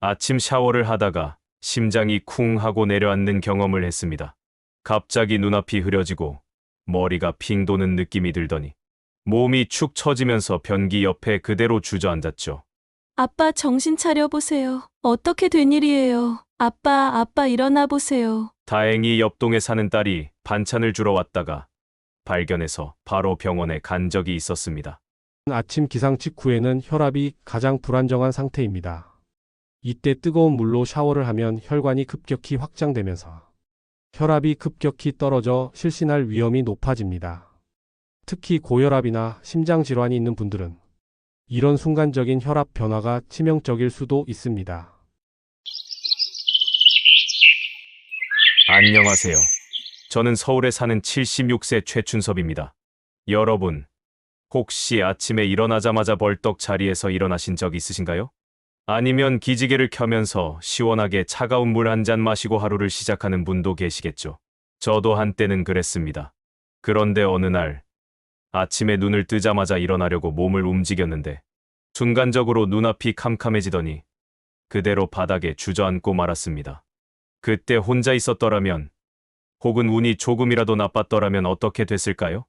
아침 샤워를 하다가 심장이 쿵 하고 내려앉는 경험을 했습니다. 갑자기 눈앞이 흐려지고 머리가 핑 도는 느낌이 들더니 몸이 축 처지면서 변기 옆에 그대로 주저앉았죠. 아빠 정신 차려 보세요. 어떻게 된 일이에요? 아빠, 아빠 일어나 보세요. 다행히 옆동에 사는 딸이 반찬을 주러 왔다가 발견해서 바로 병원에 간 적이 있었습니다. 아침 기상 직후에는 혈압이 가장 불안정한 상태입니다. 이때 뜨거운 물로 샤워를 하면 혈관이 급격히 확장되면서 혈압이 급격히 떨어져 실신할 위험이 높아집니다. 특히 고혈압이나 심장 질환이 있는 분들은 이런 순간적인 혈압 변화가 치명적일 수도 있습니다. 안녕하세요. 저는 서울에 사는 76세 최춘섭입니다. 여러분, 혹시 아침에 일어나자마자 벌떡 자리에서 일어나신 적 있으신가요? 아니면 기지개를 켜면서 시원하게 차가운 물 한 잔 마시고 하루를 시작하는 분도 계시겠죠. 저도 한때는 그랬습니다. 그런데 어느 날, 아침에 눈을 뜨자마자 일어나려고 몸을 움직였는데, 순간적으로 눈앞이 캄캄해지더니, 그대로 바닥에 주저앉고 말았습니다. 그때 혼자 있었더라면, 혹은 운이 조금이라도 나빴더라면 어떻게 됐을까요?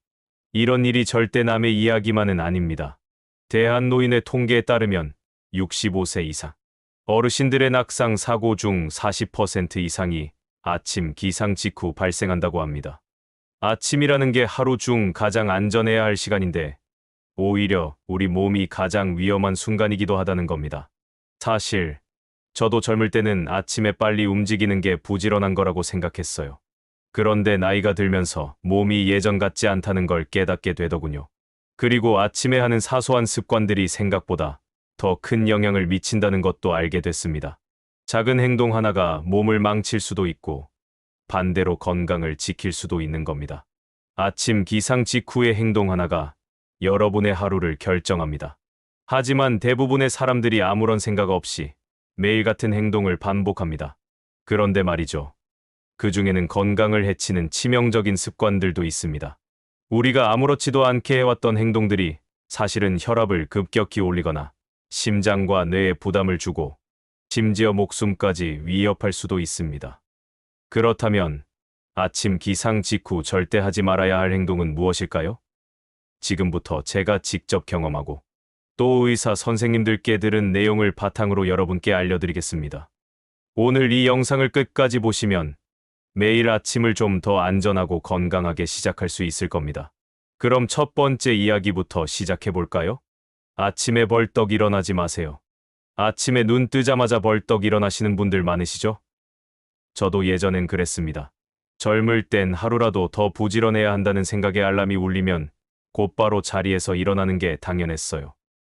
이런 일이 절대 남의 이야기만은 아닙니다. 대한노인의 통계에 따르면 65세 이상, 어르신들의 낙상 사고 중 40% 이상이 아침 기상 직후 발생한다고 합니다. 아침이라는 게 하루 중 가장 안전해야 할 시간인데, 오히려 우리 몸이 가장 위험한 순간이기도 하다는 겁니다. 사실, 저도 젊을 때는 아침에 빨리 움직이는 게 부지런한 거라고 생각했어요. 그런데 나이가 들면서 몸이 예전 같지 않다는 걸 깨닫게 되더군요. 그리고 아침에 하는 사소한 습관들이 생각보다 더 큰 영향을 미친다는 것도 알게 됐습니다. 작은 행동 하나가 몸을 망칠 수도 있고 반대로 건강을 지킬 수도 있는 겁니다. 아침 기상 직후의 행동 하나가 여러분의 하루를 결정합니다. 하지만 대부분의 사람들이 아무런 생각 없이 매일 같은 행동을 반복합니다. 그런데 말이죠. 그 중에는 건강을 해치는 치명적인 습관들도 있습니다. 우리가 아무렇지도 않게 해왔던 행동들이 사실은 혈압을 급격히 올리거나 심장과 뇌에 부담을 주고 심지어 목숨까지 위협할 수도 있습니다. 그렇다면 아침 기상 직후 절대 하지 말아야 할 행동은 무엇일까요? 지금부터 제가 직접 경험하고 또 의사 선생님들께 들은 내용을 바탕으로 여러분께 알려드리겠습니다. 오늘 이 영상을 끝까지 보시면 매일 아침을 좀 더 안전하고 건강하게 시작할 수 있을 겁니다. 그럼 첫 번째 이야기부터 시작해 볼까요? 아침에 벌떡 일어나지 마세요. 아침에 눈 뜨자마자 벌떡 일어나시는 분들 많으시죠? 저도 예전엔 그랬습니다. 젊을 땐 하루라도 더 부지런해야 한다는 생각에 알람이 울리면 곧바로 자리에서 일어나는 게 당연했어요.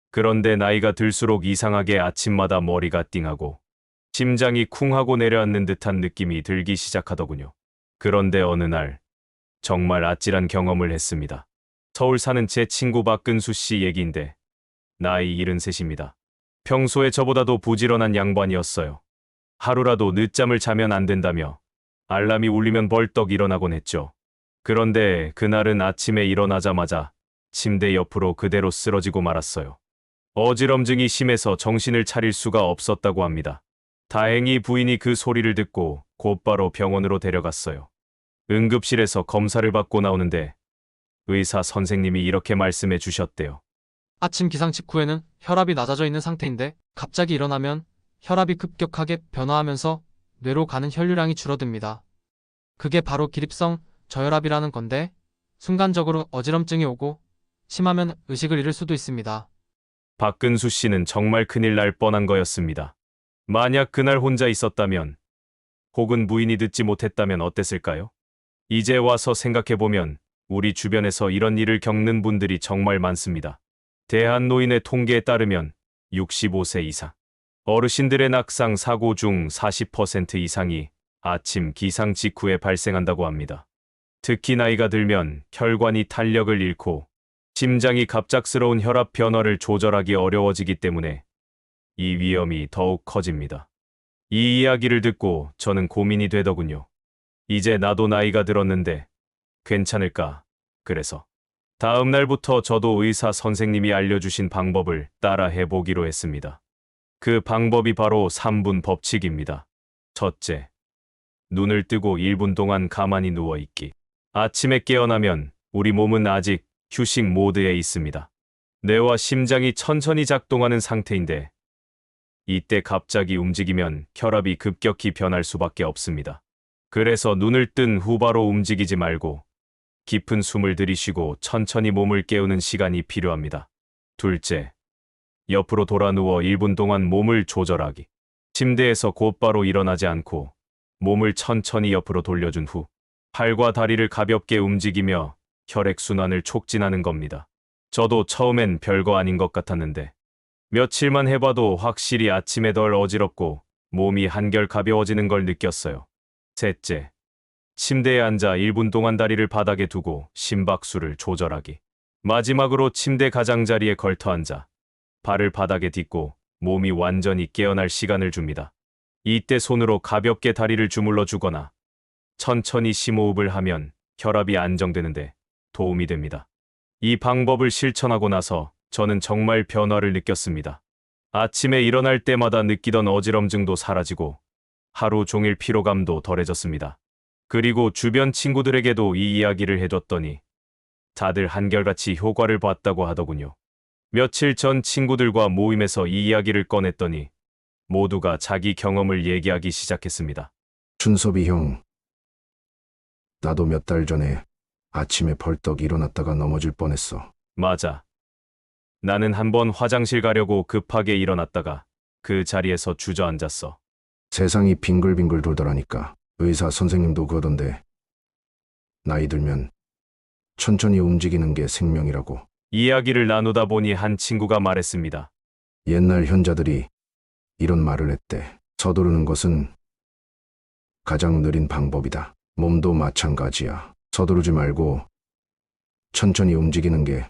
그런데 나이가 들수록 이상하게 아침마다 머리가 띵하고 심장이 쿵 하고 내려앉는 듯한 느낌이 들기 시작하더군요. 그런데 어느 날 정말 아찔한 경험을 했습니다. 서울 사는 제 친구 박근수 씨 얘기인데 나이 73입니다. 평소에 저보다도 부지런한 양반이었어요. 하루라도 늦잠을 자면 안 된다며 알람이 울리면 벌떡 일어나곤 했죠. 그런데 그날은 아침에 일어나자마자 침대 옆으로 그대로 쓰러지고 말았어요. 어지럼증이 심해서 정신을 차릴 수가 없었다고 합니다. 다행히 부인이 그 소리를 듣고 곧바로 병원으로 데려갔어요. 응급실에서 검사를 받고 나오는데 의사 선생님이 이렇게 말씀해 주셨대요. 아침 기상 직후에는 혈압이 낮아져 있는 상태인데 갑자기 일어나면 혈압이 급격하게 변화하면서 뇌로 가는 혈류량이 줄어듭니다. 그게 바로 기립성 저혈압이라는 건데 순간적으로 어지럼증이 오고 심하면 의식을 잃을 수도 있습니다. 박근수 씨는 정말 큰일 날 뻔한 거였습니다. 만약 그날 혼자 있었다면, 혹은 부인이 듣지 못했다면 어땠을까요? 이제 와서 생각해보면 우리 주변에서 이런 일을 겪는 분들이 정말 많습니다. 대한노인의 통계에 따르면 65세 이상, 어르신들의 낙상 사고 중 40% 이상이 아침 기상 직후에 발생한다고 합니다. 특히 나이가 들면 혈관이 탄력을 잃고 심장이 갑작스러운 혈압 변화를 조절하기 어려워지기 때문에 이 위험이 더욱 커집니다. 이 이야기를 듣고 저는 고민이 되더군요. 이제 나도 나이가 들었는데 괜찮을까? 그래서 다음 날부터 저도 의사 선생님이 알려주신 방법을 따라 해 보기로 했습니다. 그 방법이 바로 3분 법칙입니다. 첫째, 눈을 뜨고 1분 동안 가만히 누워 있기. 아침에 깨어나면 우리 몸은 아직 휴식 모드에 있습니다. 뇌와 심장이 천천히 작동하는 상태인데 이때 갑자기 움직이면 혈압이 급격히 변할 수밖에 없습니다. 그래서 눈을 뜬 후 바로 움직이지 말고 깊은 숨을 들이쉬고 천천히 몸을 깨우는 시간이 필요합니다. 둘째, 옆으로 돌아 누워 1분 동안 몸을 조절하기. 침대에서 곧바로 일어나지 않고 몸을 천천히 옆으로 돌려준 후 팔과 다리를 가볍게 움직이며 혈액순환을 촉진하는 겁니다. 저도 처음엔 별거 아닌 것 같았는데 며칠만 해봐도 확실히 아침에 덜 어지럽고 몸이 한결 가벼워지는 걸 느꼈어요. 셋째, 침대에 앉아 1분 동안 다리를 바닥에 두고 심박수를 조절하기. 마지막으로 침대 가장자리에 걸터 앉아 발을 바닥에 딛고 몸이 완전히 깨어날 시간을 줍니다. 이때 손으로 가볍게 다리를 주물러 주거나 천천히 심호흡을 하면 혈압이 안정되는데 도움이 됩니다. 이 방법을 실천하고 나서 저는 정말 변화를 느꼈습니다. 아침에 일어날 때마다 느끼던 어지럼증도 사라지고 하루 종일 피로감도 덜해졌습니다. 그리고 주변 친구들에게도 이 이야기를 해줬더니 다들 한결같이 효과를 봤다고 하더군요. 며칠 전 친구들과 모임에서 이 이야기를 꺼냈더니 모두가 자기 경험을 얘기하기 시작했습니다. 춘섭이 형. 나도 몇 달 전에 아침에 벌떡 일어났다가 넘어질 뻔했어. 맞아. 나는 한번 화장실 가려고 급하게 일어났다가 그 자리에서 주저앉았어. 세상이 빙글빙글 돌더라니까. 의사 선생님도 그러던데. 나이 들면 천천히 움직이는 게 생명이라고. 이야기를 나누다 보니 한 친구가 말했습니다. 옛날 현자들이 이런 말을 했대. 서두르는 것은 가장 느린 방법이다. 몸도 마찬가지야. 서두르지 말고 천천히 움직이는 게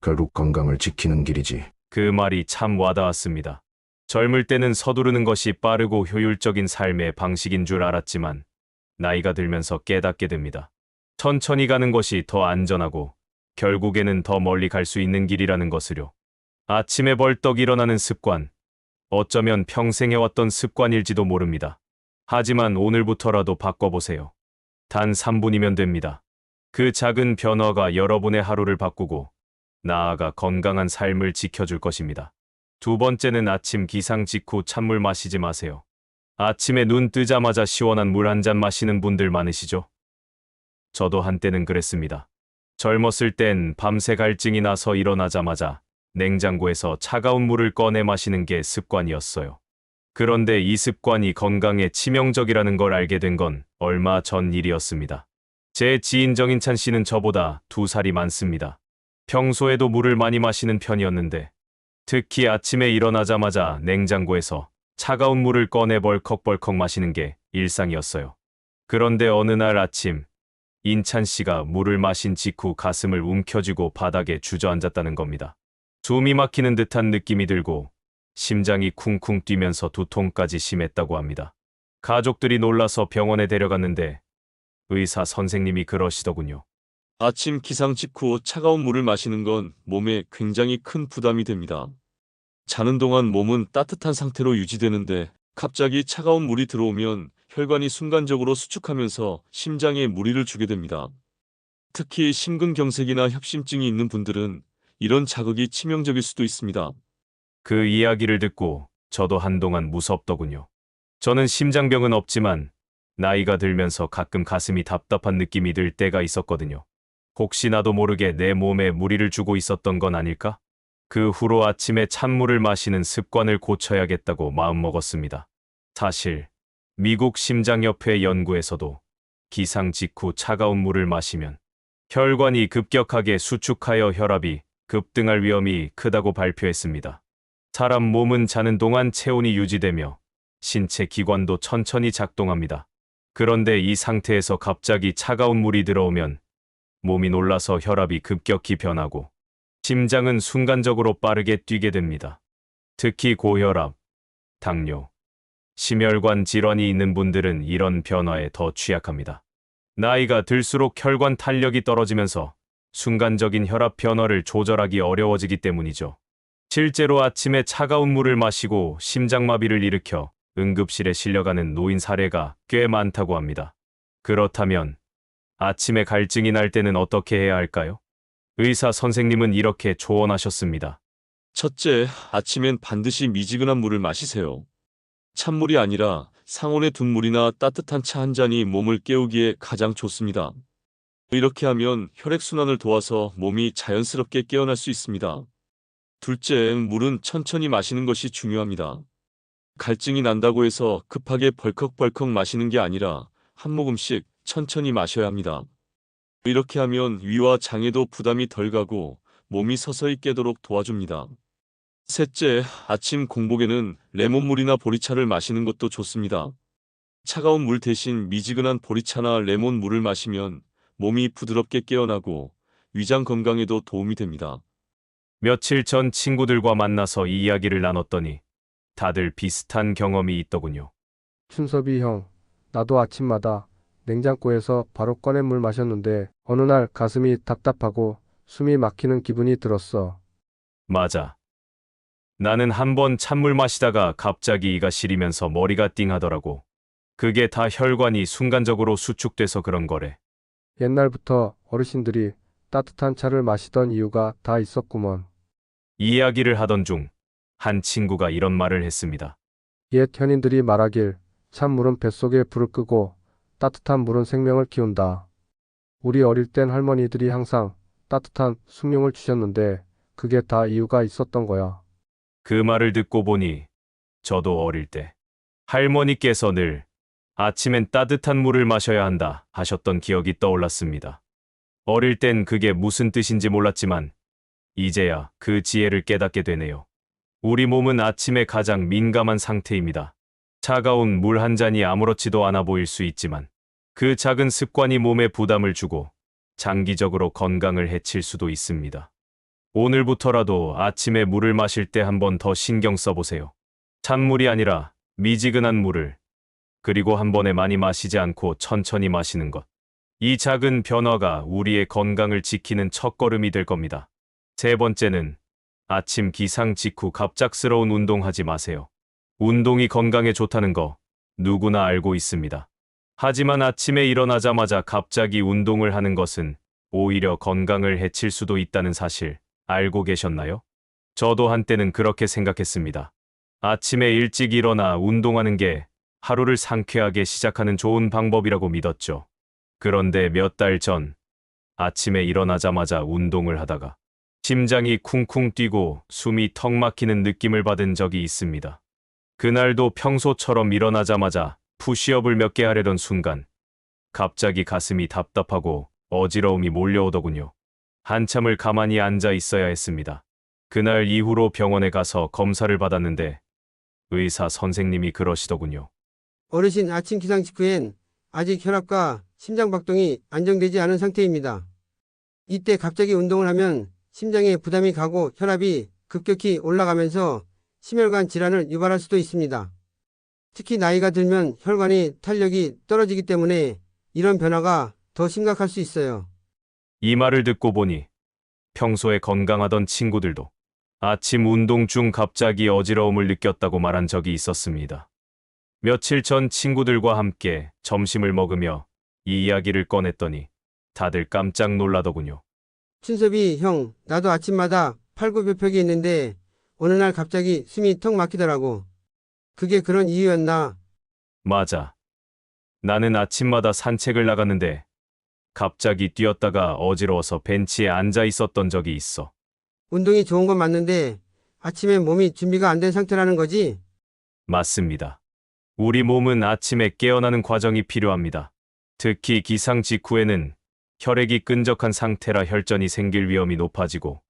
결국 건강을 지키는 길이지. 그 말이 참 와닿았습니다. 젊을 때는 서두르는 것이 빠르고 효율적인 삶의 방식인 줄 알았지만 나이가 들면서 깨닫게 됩니다. 천천히 가는 것이 더 안전하고 결국에는 더 멀리 갈 수 있는 길이라는 것을요. 아침에 벌떡 일어나는 습관. 어쩌면 평생 해왔던 습관일지도 모릅니다. 하지만 오늘부터라도 바꿔보세요. 단 3분이면 됩니다. 그 작은 변화가 여러분의 하루를 바꾸고 나아가 건강한 삶을 지켜줄 것입니다. 두 번째는 아침 기상 직후 찬물 마시지 마세요. 아침에 눈 뜨자마자 시원한 물 한 잔 마시는 분들 많으시죠? 저도 한때는 그랬습니다. 젊었을 땐 밤새 갈증이 나서 일어나자마자 냉장고에서 차가운 물을 꺼내 마시는 게 습관이었어요. 그런데 이 습관이 건강에 치명적이라는 걸 알게 된 건 얼마 전 일이었습니다. 제 지인 정인찬 씨는 저보다 두 살이 많습니다. 평소에도 물을 많이 마시는 편이었는데 특히 아침에 일어나자마자 냉장고에서 차가운 물을 꺼내 벌컥벌컥 마시는 게 일상이었어요. 그런데 어느 날 아침 인찬 씨가 물을 마신 직후 가슴을 움켜쥐고 바닥에 주저앉았다는 겁니다. 숨이 막히는 듯한 느낌이 들고 심장이 쿵쿵 뛰면서 두통까지 심했다고 합니다. 가족들이 놀라서 병원에 데려갔는데 의사 선생님이 그러시더군요. 아침 기상 직후 차가운 물을 마시는 건 몸에 굉장히 큰 부담이 됩니다. 자는 동안 몸은 따뜻한 상태로 유지되는데 갑자기 차가운 물이 들어오면 혈관이 순간적으로 수축하면서 심장에 무리를 주게 됩니다. 특히 심근경색이나 협심증이 있는 분들은 이런 자극이 치명적일 수도 있습니다. 그 이야기를 듣고 저도 한동안 무섭더군요. 저는 심장병은 없지만 나이가 들면서 가끔 가슴이 답답한 느낌이 들 때가 있었거든요. 혹시 나도 모르게 내 몸에 무리를 주고 있었던 건 아닐까? 그 후로 아침에 찬물을 마시는 습관을 고쳐야겠다고 마음먹었습니다. 사실 미국 심장협회 연구에서도 기상 직후 차가운 물을 마시면 혈관이 급격하게 수축하여 혈압이 급등할 위험이 크다고 발표했습니다. 사람 몸은 자는 동안 체온이 유지되며 신체 기관도 천천히 작동합니다. 그런데 이 상태에서 갑자기 차가운 물이 들어오면 몸이 놀라서 혈압이 급격히 변하고 심장은 순간적으로 빠르게 뛰게 됩니다. 특히 고혈압, 당뇨, 심혈관 질환이 있는 분들은 이런 변화에 더 취약합니다. 나이가 들수록 혈관 탄력이 떨어지면서 순간적인 혈압 변화를 조절하기 어려워지기 때문이죠. 실제로 아침에 차가운 물을 마시고 심장마비를 일으켜 응급실에 실려가는 노인 사례가 꽤 많다고 합니다. 그렇다면 아침에 갈증이 날 때는 어떻게 해야 할까요? 의사 선생님은 이렇게 조언하셨습니다. 첫째, 아침엔 반드시 미지근한 물을 마시세요. 찬물이 아니라 상온에 둔 물이나 따뜻한 차 한 잔이 몸을 깨우기에 가장 좋습니다. 이렇게 하면 혈액순환을 도와서 몸이 자연스럽게 깨어날 수 있습니다. 둘째, 물은 천천히 마시는 것이 중요합니다. 갈증이 난다고 해서 급하게 벌컥벌컥 마시는 게 아니라 한 모금씩 천천히 마셔야 합니다. 이렇게 하면 위와 장에도 부담이 덜 가고 몸이 서서히 깨도록 도와줍니다. 셋째, 아침 공복에는 레몬물이나 보리차를 마시는 것도 좋습니다. 차가운 물 대신 미지근한 보리차나 레몬물을 마시면 몸이 부드럽게 깨어나고 위장 건강에도 도움이 됩니다. 며칠 전 친구들과 만나서 이 이야기를 나눴더니 다들 비슷한 경험이 있더군요. 춘섭이 형, 나도 아침마다 냉장고에서 바로 꺼낸 물 마셨는데 어느 날 가슴이 답답하고 숨이 막히는 기분이 들었어. 맞아. 나는 한 번 찬물 마시다가 갑자기 이가 시리면서 머리가 띵하더라고. 그게 다 혈관이 순간적으로 수축돼서 그런 거래. 옛날부터 어르신들이 따뜻한 차를 마시던 이유가 다 있었구먼. 이야기를 하던 중 한 친구가 이런 말을 했습니다. 옛 현인들이 말하길 찬물은 뱃속에 불을 끄고 따뜻한 물은 생명을 키운다. 우리 어릴 땐 할머니들이 항상 따뜻한 숭늉을 주셨는데 그게 다 이유가 있었던 거야. 그 말을 듣고 보니 저도 어릴 때 할머니께서 늘 아침엔 따뜻한 물을 마셔야 한다 하셨던 기억이 떠올랐습니다. 어릴 땐 그게 무슨 뜻인지 몰랐지만 이제야 그 지혜를 깨닫게 되네요. 우리 몸은 아침에 가장 민감한 상태입니다. 차가운 물 한 잔이 아무렇지도 않아 보일 수 있지만 그 작은 습관이 몸에 부담을 주고 장기적으로 건강을 해칠 수도 있습니다. 오늘부터라도 아침에 물을 마실 때 한 번 더 신경 써보세요. 찬물이 아니라 미지근한 물을, 그리고 한 번에 많이 마시지 않고 천천히 마시는 것. 이 작은 변화가 우리의 건강을 지키는 첫걸음이 될 겁니다. 세 번째는 아침 기상 직후 갑작스러운 운동하지 마세요. 운동이 건강에 좋다는 거 누구나 알고 있습니다. 하지만 아침에 일어나자마자 갑자기 운동을 하는 것은 오히려 건강을 해칠 수도 있다는 사실 알고 계셨나요? 저도 한때는 그렇게 생각했습니다. 아침에 일찍 일어나 운동하는 게 하루를 상쾌하게 시작하는 좋은 방법이라고 믿었죠. 그런데 몇 달 전 아침에 일어나자마자 운동을 하다가 심장이 쿵쿵 뛰고 숨이 턱 막히는 느낌을 받은 적이 있습니다. 그날도 평소처럼 일어나자마자 푸시업을 몇 개 하려던 순간 갑자기 가슴이 답답하고 어지러움이 몰려오더군요. 한참을 가만히 앉아 있어야 했습니다. 그날 이후로 병원에 가서 검사를 받았는데 의사 선생님이 그러시더군요. 어르신 아침 기상 직후엔 아직 혈압과 심장 박동이 안정되지 않은 상태입니다. 이때 갑자기 운동을 하면 심장에 부담이 가고 혈압이 급격히 올라가면서 심혈관 질환을 유발할 수도 있습니다. 특히 나이가 들면 혈관의 탄력이 떨어지기 때문에 이런 변화가 더 심각할 수 있어요. 이 말을 듣고 보니 평소에 건강하던 친구들도 아침 운동 중 갑자기 어지러움을 느꼈다고 말한 적이 있었습니다. 며칠 전 친구들과 함께 점심을 먹으며 이 이야기를 꺼냈더니 다들 깜짝 놀라더군요. 춘섭이 형, 나도 아침마다 팔굽혀펴기 했는데 어느 날 갑자기 숨이 턱 막히더라고. 그게 그런 이유였나? 맞아. 나는 아침마다 산책을 나갔는데 갑자기 뛰었다가 어지러워서 벤치에 앉아 있었던 적이 있어. 운동이 좋은 건 맞는데 아침에 몸이 준비가 안 된 상태라는 거지? 맞습니다. 우리 몸은 아침에 깨어나는 과정이 필요합니다. 특히 기상 직후에는 혈액이 끈적한 상태라 혈전이 생길 위험이 높아지고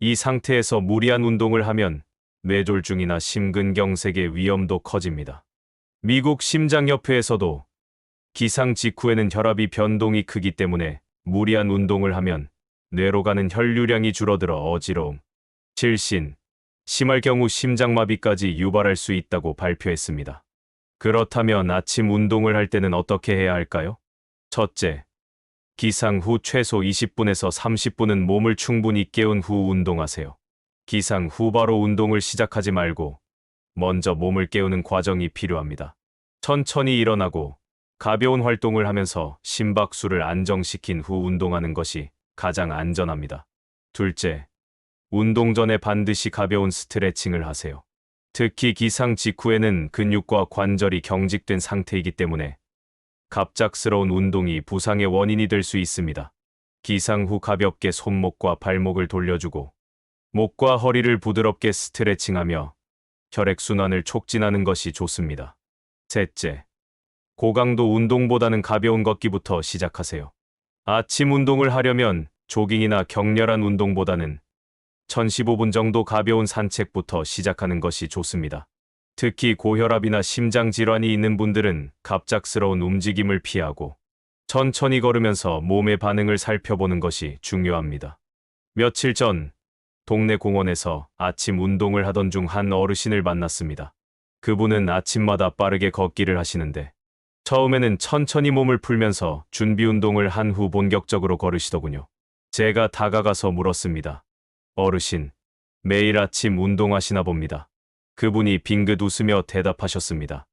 이 상태에서 무리한 운동을 하면 뇌졸중이나 심근경색의 위험도 커집니다. 미국 심장협회에서도 기상 직후에는 혈압이 변동이 크기 때문에 무리한 운동을 하면 뇌로 가는 혈류량이 줄어들어 어지러움, 질신, 심할 경우 심장마비까지 유발할 수 있다고 발표했습니다. 그렇다면 아침 운동을 할 때는 어떻게 해야 할까요? 첫째, 기상 후 최소 20분에서 30분은 몸을 충분히 깨운 후 운동하세요. 기상 후 바로 운동을 시작하지 말고 먼저 몸을 깨우는 과정이 필요합니다. 천천히 일어나고 가벼운 활동을 하면서 심박수를 안정시킨 후 운동하는 것이 가장 안전합니다. 둘째, 운동 전에 반드시 가벼운 스트레칭을 하세요. 특히 기상 직후에는 근육과 관절이 경직된 상태이기 때문에 갑작스러운 운동이 부상의 원인이 될 수 있습니다. 기상 후 가볍게 손목과 발목을 돌려주고 목과 허리를 부드럽게 스트레칭하며 혈액순환을 촉진하는 것이 좋습니다. 셋째, 고강도 운동보다는 가벼운 걷기부터 시작하세요. 아침 운동을 하려면 조깅이나 격렬한 운동보다는 1015분 정도 가벼운 산책부터 시작하는 것이 좋습니다. 특히 고혈압이나 심장 질환이 있는 분들은 갑작스러운 움직임을 피하고 천천히 걸으면서 몸의 반응을 살펴보는 것이 중요합니다. 며칠 전 동네 공원에서 아침 운동을 하던 중 한 어르신을 만났습니다. 그분은 아침마다 빠르게 걷기를 하시는데 처음에는 천천히 몸을 풀면서 준비 운동을 한 후 본격적으로 걸으시더군요. 제가 다가가서 물었습니다. 어르신, 매일 아침 운동하시나 봅니다. 그분이 빙긋 웃으며 대답하셨습니다.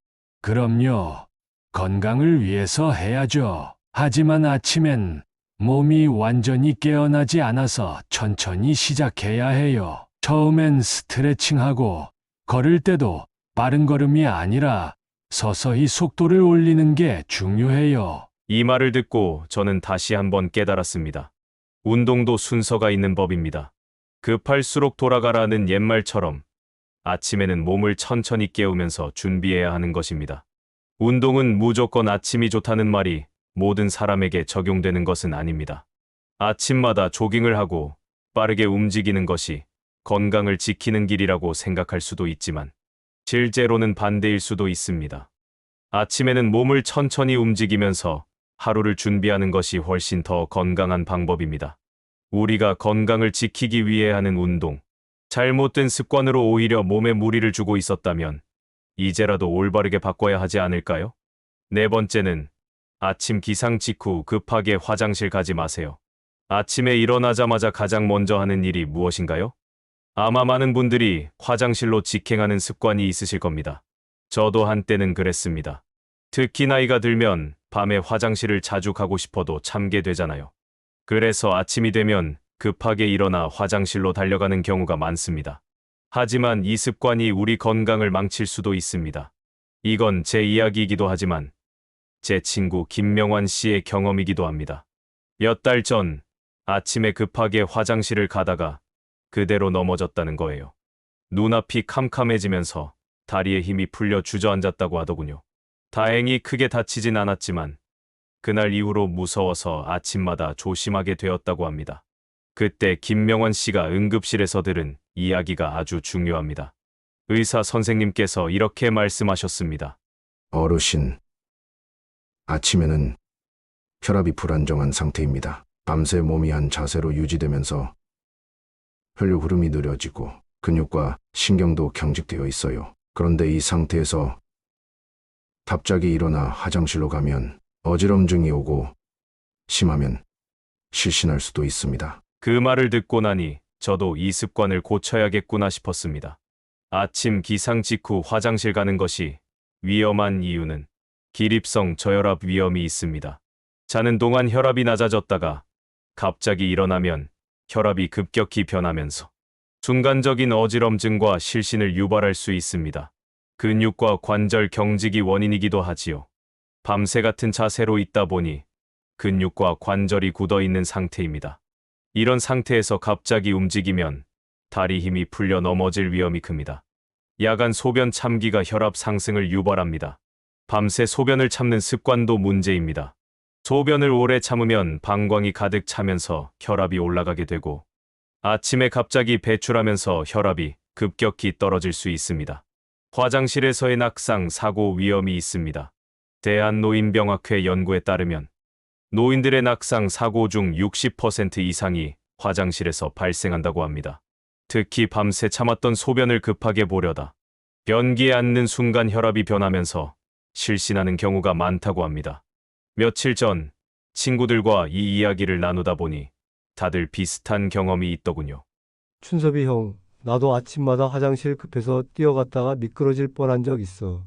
그럼요. 건강을 위해서 해야죠. 하지만 아침엔 몸이 완전히 깨어나지 않아서 천천히 시작해야 해요. 처음엔 스트레칭하고 걸을 때도 빠른 걸음이 아니라 서서히 속도를 올리는 게 중요해요. 이 말을 듣고 저는 다시 한번 깨달았습니다. 운동도 순서가 있는 법입니다. 급할수록 돌아가라는 옛말처럼 아침에는 몸을 천천히 깨우면서 준비해야 하는 것입니다. 운동은 무조건 아침이 좋다는 말이 모든 사람에게 적용되는 것은 아닙니다. 아침마다 조깅을 하고 빠르게 움직이는 것이 건강을 지키는 길이라고 생각할 수도 있지만 실제로는 반대일 수도 있습니다. 아침에는 몸을 천천히 움직이면서 하루를 준비하는 것이 훨씬 더 건강한 방법입니다. 우리가 건강을 지키기 위해 하는 운동, 잘못된 습관으로 오히려 몸에 무리를 주고 있었다면 이제라도 올바르게 바꿔야 하지 않을까요? 네 번째는 아침 기상 직후 급하게 화장실 가지 마세요. 아침에 일어나자마자 가장 먼저 하는 일이 무엇인가요? 아마 많은 분들이 화장실로 직행하는 습관이 있으실 겁니다. 저도 한때는 그랬습니다. 특히 나이가 들면 밤에 화장실을 자주 가고 싶어도 참게 되잖아요. 그래서 아침이 되면 급하게 일어나 화장실로 달려가는 경우가 많습니다. 하지만 이 습관이 우리 건강을 망칠 수도 있습니다. 이건 제 이야기이기도 하지만 제 친구 김명환 씨의 경험이기도 합니다. 몇 달 전 아침에 급하게 화장실을 가다가 그대로 넘어졌다는 거예요. 눈앞이 캄캄해지면서 다리에 힘이 풀려 주저앉았다고 하더군요. 다행히 크게 다치진 않았지만 그날 이후로 무서워서 아침마다 조심하게 되었다고 합니다. 그때 김명원 씨가 응급실에서 들은 이야기가 아주 중요합니다. 의사 선생님께서 이렇게 말씀하셨습니다. 어르신. 아침에는 혈압이 불안정한 상태입니다. 밤새 몸이 한 자세로 유지되면서 혈류 흐름이 느려지고 근육과 신경도 경직되어 있어요. 그런데 이 상태에서 갑자기 일어나 화장실로 가면 어지럼증이 오고 심하면 실신할 수도 있습니다. 그 말을 듣고 나니 저도 이 습관을 고쳐야겠구나 싶었습니다. 아침 기상 직후 화장실 가는 것이 위험한 이유는 기립성 저혈압 위험이 있습니다. 자는 동안 혈압이 낮아졌다가 갑자기 일어나면 혈압이 급격히 변하면서 순간적인 어지럼증과 실신을 유발할 수 있습니다. 근육과 관절 경직이 원인이기도 하지요. 밤새 같은 자세로 있다 보니 근육과 관절이 굳어 있는 상태입니다. 이런 상태에서 갑자기 움직이면 다리 힘이 풀려 넘어질 위험이 큽니다. 야간 소변 참기가 혈압 상승을 유발합니다. 밤새 소변을 참는 습관도 문제입니다. 소변을 오래 참으면 방광이 가득 차면서 혈압이 올라가게 되고 아침에 갑자기 배출하면서 혈압이 급격히 떨어질 수 있습니다. 화장실에서의 낙상 사고 위험이 있습니다. 대한노인병학회 연구에 따르면 노인들의 낙상 사고 중 60% 이상이 화장실에서 발생한다고 합니다. 특히 밤새 참았던 소변을 급하게 보려다 변기에 앉는 순간 혈압이 변하면서 실신하는 경우가 많다고 합니다. 며칠 전 친구들과 이 이야기를 나누다 보니 다들 비슷한 경험이 있더군요. 춘섭이 형, 나도 아침마다 화장실 급해서 뛰어갔다가 미끄러질 뻔한 적 있어.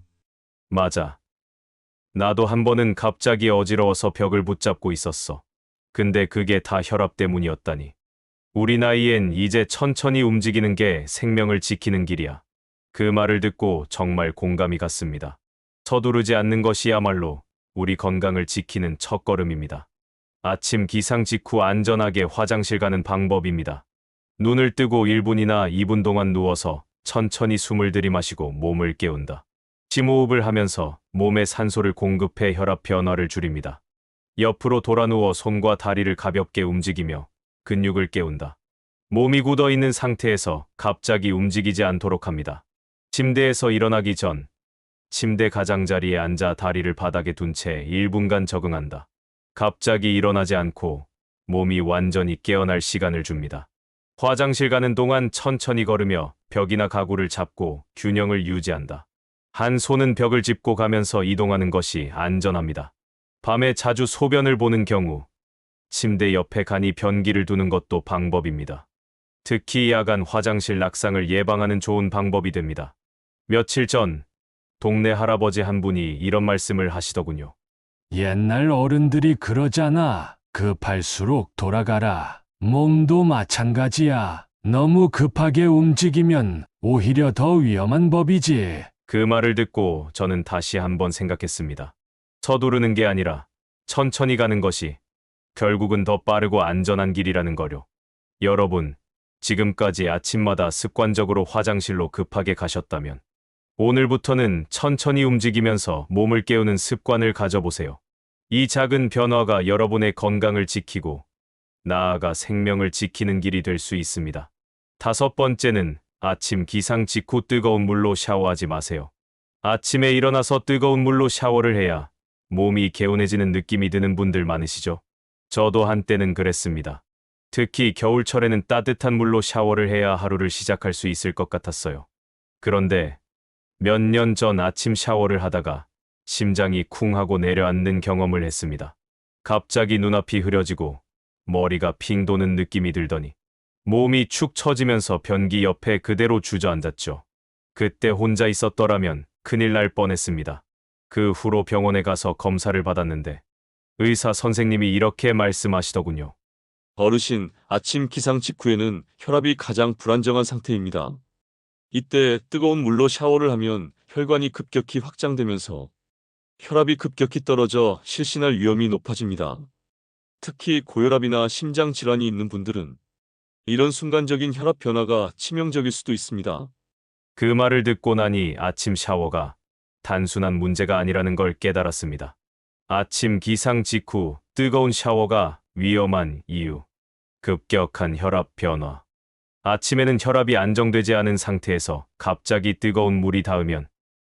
맞아. 나도 한 번은 갑자기 어지러워서 벽을 붙잡고 있었어. 근데 그게 다 혈압 때문이었다니. 우리 나이엔 이제 천천히 움직이는 게 생명을 지키는 길이야. 그 말을 듣고 정말 공감이 갔습니다. 서두르지 않는 것이야말로 우리 건강을 지키는 첫걸음입니다. 아침 기상 직후 안전하게 화장실 가는 방법입니다. 눈을 뜨고 1분이나 2분 동안 누워서 천천히 숨을 들이마시고 몸을 깨운다. 심호흡을 하면서 몸에 산소를 공급해 혈압 변화를 줄입니다. 옆으로 돌아 누워 손과 다리를 가볍게 움직이며 근육을 깨운다. 몸이 굳어 있는 상태에서 갑자기 움직이지 않도록 합니다. 침대에서 일어나기 전 침대 가장자리에 앉아 다리를 바닥에 둔 채 1분간 적응한다. 갑자기 일어나지 않고 몸이 완전히 깨어날 시간을 줍니다. 화장실 가는 동안 천천히 걸으며 벽이나 가구를 잡고 균형을 유지한다. 한 손은 벽을 짚고 가면서 이동하는 것이 안전합니다. 밤에 자주 소변을 보는 경우 침대 옆에 간이 변기를 두는 것도 방법입니다. 특히 야간 화장실 낙상을 예방하는 좋은 방법이 됩니다. 며칠 전 동네 할아버지 한 분이 이런 말씀을 하시더군요. 옛날 어른들이 그러잖아. 급할수록 돌아가라. 몸도 마찬가지야. 너무 급하게 움직이면 오히려 더 위험한 법이지. 그 말을 듣고 저는 다시 한번 생각했습니다. 서두르는 게 아니라 천천히 가는 것이 결국은 더 빠르고 안전한 길이라는 거요. 여러분, 지금까지 아침마다 습관적으로 화장실로 급하게 가셨다면 오늘부터는 천천히 움직이면서 몸을 깨우는 습관을 가져보세요. 이 작은 변화가 여러분의 건강을 지키고 나아가 생명을 지키는 길이 될 수 있습니다. 다섯 번째는 아침 기상 직후 뜨거운 물로 샤워하지 마세요. 아침에 일어나서 뜨거운 물로 샤워를 해야 몸이 개운해지는 느낌이 드는 분들 많으시죠? 저도 한때는 그랬습니다. 특히 겨울철에는 따뜻한 물로 샤워를 해야 하루를 시작할 수 있을 것 같았어요. 그런데 몇 년 전 아침 샤워를 하다가 심장이 쿵 하고 내려앉는 경험을 했습니다. 갑자기 눈앞이 흐려지고 머리가 핑 도는 느낌이 들더니 몸이 축 처지면서 변기 옆에 그대로 주저앉았죠. 그때 혼자 있었더라면 큰일 날 뻔했습니다. 그 후로 병원에 가서 검사를 받았는데 의사 선생님이 이렇게 말씀하시더군요. 어르신, 아침 기상 직후에는 혈압이 가장 불안정한 상태입니다. 이때 뜨거운 물로 샤워를 하면 혈관이 급격히 확장되면서 혈압이 급격히 떨어져 실신할 위험이 높아집니다. 특히 고혈압이나 심장 질환이 있는 분들은 이런 순간적인 혈압 변화가 치명적일 수도 있습니다. 그 말을 듣고 나니 아침 샤워가 단순한 문제가 아니라는 걸 깨달았습니다. 아침 기상 직후 뜨거운 샤워가 위험한 이유. 급격한 혈압 변화. 아침에는 혈압이 안정되지 않은 상태에서 갑자기 뜨거운 물이 닿으면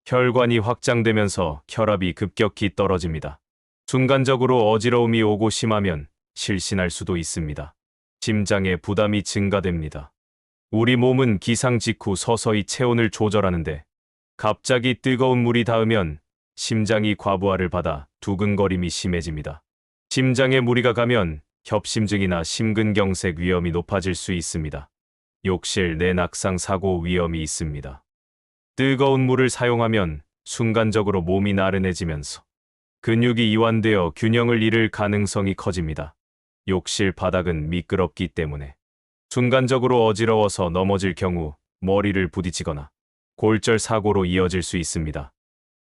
혈관이 확장되면서 혈압이 급격히 떨어집니다. 순간적으로 어지러움이 오고 심하면 실신할 수도 있습니다. 심장에 부담이 증가됩니다. 우리 몸은 기상 직후 서서히 체온을 조절하는데 갑자기 뜨거운 물이 닿으면 심장이 과부하를 받아 두근거림이 심해집니다. 심장에 무리가 가면 협심증이나 심근경색 위험이 높아질 수 있습니다. 욕실 내낙상 사고 위험이 있습니다. 뜨거운 물을 사용하면 순간적으로 몸이 나른해지면서 근육이 이완되어 균형을 잃을 가능성이 커집니다. 욕실 바닥은 미끄럽기 때문에 순간적으로 어지러워서 넘어질 경우 머리를 부딪히거나 골절 사고로 이어질 수 있습니다.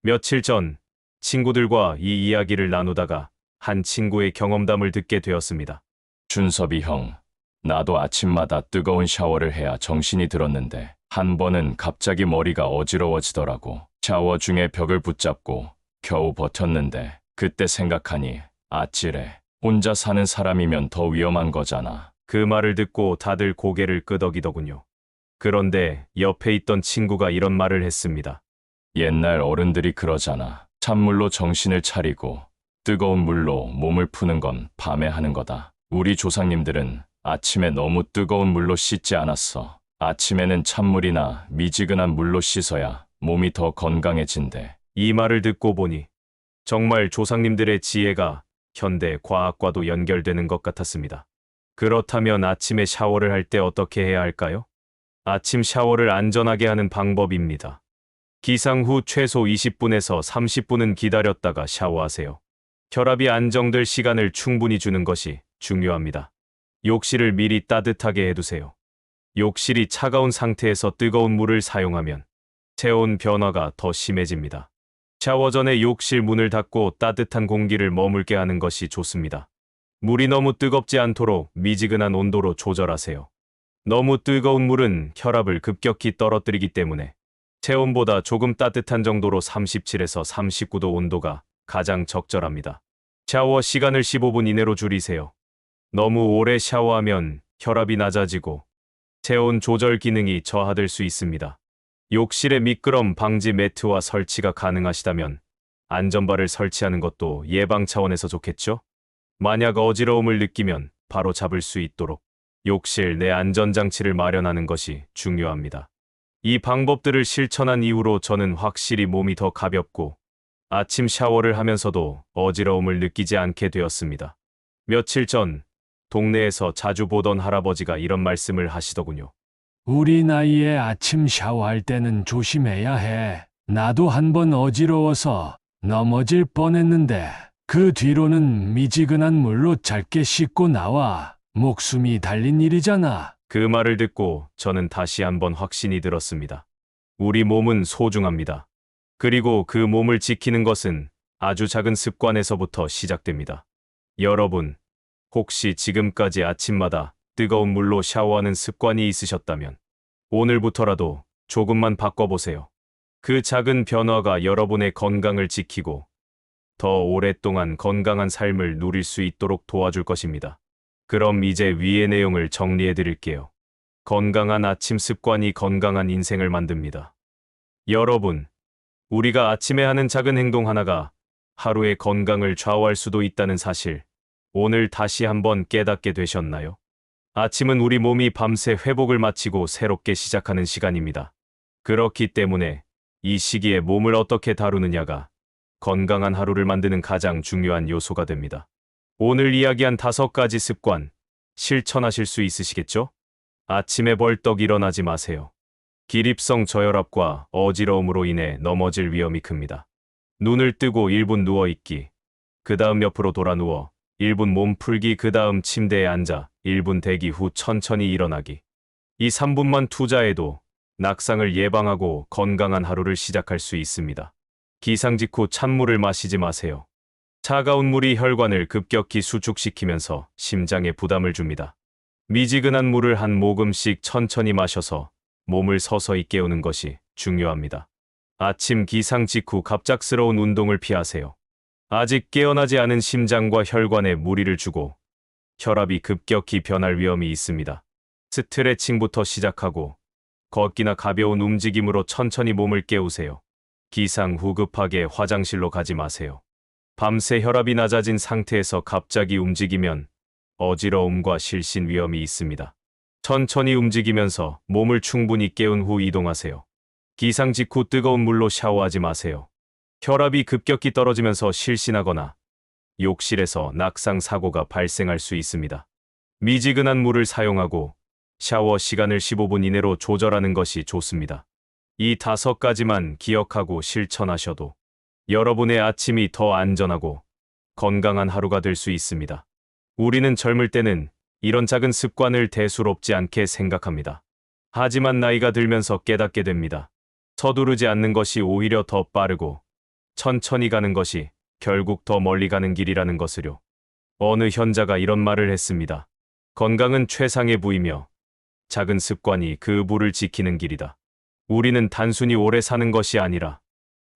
며칠 전 친구들과 이 이야기를 나누다가 한 친구의 경험담을 듣게 되었습니다. 준섭이 형, 나도 아침마다 뜨거운 샤워를 해야 정신이 들었는데 한 번은 갑자기 머리가 어지러워지더라고. 샤워 중에 벽을 붙잡고 겨우 버텼는데 그때 생각하니 아찔해. 혼자 사는 사람이면 더 위험한 거잖아. 그 말을 듣고 다들 고개를 끄덕이더군요. 그런데 옆에 있던 친구가 이런 말을 했습니다. 옛날 어른들이 그러잖아. 찬물로 정신을 차리고 뜨거운 물로 몸을 푸는 건 밤에 하는 거다. 우리 조상님들은 아침에 너무 뜨거운 물로 씻지 않았어. 아침에는 찬물이나 미지근한 물로 씻어야 몸이 더 건강해진대. 이 말을 듣고 보니 정말 조상님들의 지혜가 현대 과학과도 연결되는 것 같았습니다. 그렇다면 아침에 샤워를 할 때 어떻게 해야 할까요? 아침 샤워를 안전하게 하는 방법입니다. 기상 후 최소 20분에서 30분은 기다렸다가 샤워하세요. 혈압이 안정될 시간을 충분히 주는 것이 중요합니다. 욕실을 미리 따뜻하게 해두세요. 욕실이 차가운 상태에서 뜨거운 물을 사용하면 체온 변화가 더 심해집니다. 샤워 전에 욕실 문을 닫고 따뜻한 공기를 머물게 하는 것이 좋습니다. 물이 너무 뜨겁지 않도록 미지근한 온도로 조절하세요. 너무 뜨거운 물은 혈압을 급격히 떨어뜨리기 때문에 체온보다 조금 따뜻한 정도로 37에서 39도 온도가 가장 적절합니다. 샤워 시간을 15분 이내로 줄이세요. 너무 오래 샤워하면 혈압이 낮아지고 체온 조절 기능이 저하될 수 있습니다. 욕실에 미끄럼 방지 매트와 설치가 가능하시다면 안전바를 설치하는 것도 예방 차원에서 좋겠죠? 만약 어지러움을 느끼면 바로 잡을 수 있도록 욕실 내 안전장치를 마련하는 것이 중요합니다. 이 방법들을 실천한 이후로 저는 확실히 몸이 더 가볍고 아침 샤워를 하면서도 어지러움을 느끼지 않게 되었습니다. 며칠 전 동네에서 자주 보던 할아버지가 이런 말씀을 하시더군요. 우리 나이에 아침 샤워할 때는 조심해야 해. 나도 한 번 어지러워서 넘어질 뻔했는데 그 뒤로는 미지근한 물로 짧게 씻고 나와. 목숨이 달린 일이잖아. 그 말을 듣고 저는 다시 한번 확신이 들었습니다. 우리 몸은 소중합니다. 그리고 그 몸을 지키는 것은 아주 작은 습관에서부터 시작됩니다. 여러분, 혹시 지금까지 아침마다 뜨거운 물로 샤워하는 습관이 있으셨다면 오늘부터라도 조금만 바꿔보세요. 그 작은 변화가 여러분의 건강을 지키고 더 오랫동안 건강한 삶을 누릴 수 있도록 도와줄 것입니다. 그럼 이제 위의 내용을 정리해 드릴게요. 건강한 아침 습관이 건강한 인생을 만듭니다. 여러분, 우리가 아침에 하는 작은 행동 하나가 하루의 건강을 좌우할 수도 있다는 사실, 오늘 다시 한번 깨닫게 되셨나요? 아침은 우리 몸이 밤새 회복을 마치고 새롭게 시작하는 시간입니다. 그렇기 때문에 이 시기에 몸을 어떻게 다루느냐가 건강한 하루를 만드는 가장 중요한 요소가 됩니다. 오늘 이야기한 다섯 가지 습관, 실천하실 수 있으시겠죠? 아침에 벌떡 일어나지 마세요. 기립성 저혈압과 어지러움으로 인해 넘어질 위험이 큽니다. 눈을 뜨고 1분 누워있기, 그 다음 옆으로 돌아 누워 1분 몸 풀기, 그 다음 침대에 앉아 1분 대기 후 천천히 일어나기. 이 3분만 투자해도 낙상을 예방하고 건강한 하루를 시작할 수 있습니다. 기상 직후 찬물을 마시지 마세요. 차가운 물이 혈관을 급격히 수축시키면서 심장에 부담을 줍니다. 미지근한 물을 한 모금씩 천천히 마셔서 몸을 서서히 깨우는 것이 중요합니다. 아침 기상 직후 갑작스러운 운동을 피하세요. 아직 깨어나지 않은 심장과 혈관에 무리를 주고 혈압이 급격히 변할 위험이 있습니다. 스트레칭부터 시작하고 걷기나 가벼운 움직임으로 천천히 몸을 깨우세요. 기상 후 급하게 화장실로 가지 마세요. 밤새 혈압이 낮아진 상태에서 갑자기 움직이면 어지러움과 실신 위험이 있습니다. 천천히 움직이면서 몸을 충분히 깨운 후 이동하세요. 기상 직후 뜨거운 물로 샤워하지 마세요. 혈압이 급격히 떨어지면서 실신하거나 욕실에서 낙상 사고가 발생할 수 있습니다. 미지근한 물을 사용하고 샤워 시간을 15분 이내로 조절하는 것이 좋습니다. 이 다섯 가지만 기억하고 실천하셔도 여러분의 아침이 더 안전하고 건강한 하루가 될 수 있습니다. 우리는 젊을 때는 이런 작은 습관을 대수롭지 않게 생각합니다. 하지만 나이가 들면서 깨닫게 됩니다. 서두르지 않는 것이 오히려 더 빠르고 천천히 가는 것이 결국 더 멀리 가는 길이라는 것을요. 어느 현자가 이런 말을 했습니다. 건강은 최상의 부이며 작은 습관이 그 부를 지키는 길이다. 우리는 단순히 오래 사는 것이 아니라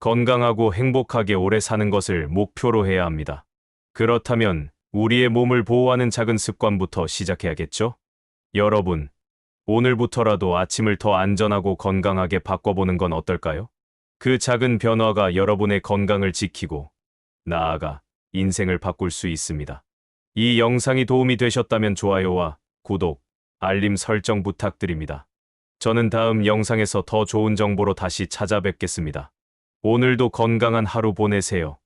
건강하고 행복하게 오래 사는 것을 목표로 해야 합니다. 그렇다면 우리의 몸을 보호하는 작은 습관부터 시작해야겠죠? 여러분, 오늘부터라도 아침을 더 안전하고 건강하게 바꿔보는 건 어떨까요? 그 작은 변화가 여러분의 건강을 지키고 나아가 인생을 바꿀 수 있습니다. 이 영상이 도움이 되셨다면 좋아요와 구독, 알림 설정 부탁드립니다. 저는 다음 영상에서 더 좋은 정보로 다시 찾아뵙겠습니다. 오늘도 건강한 하루 보내세요.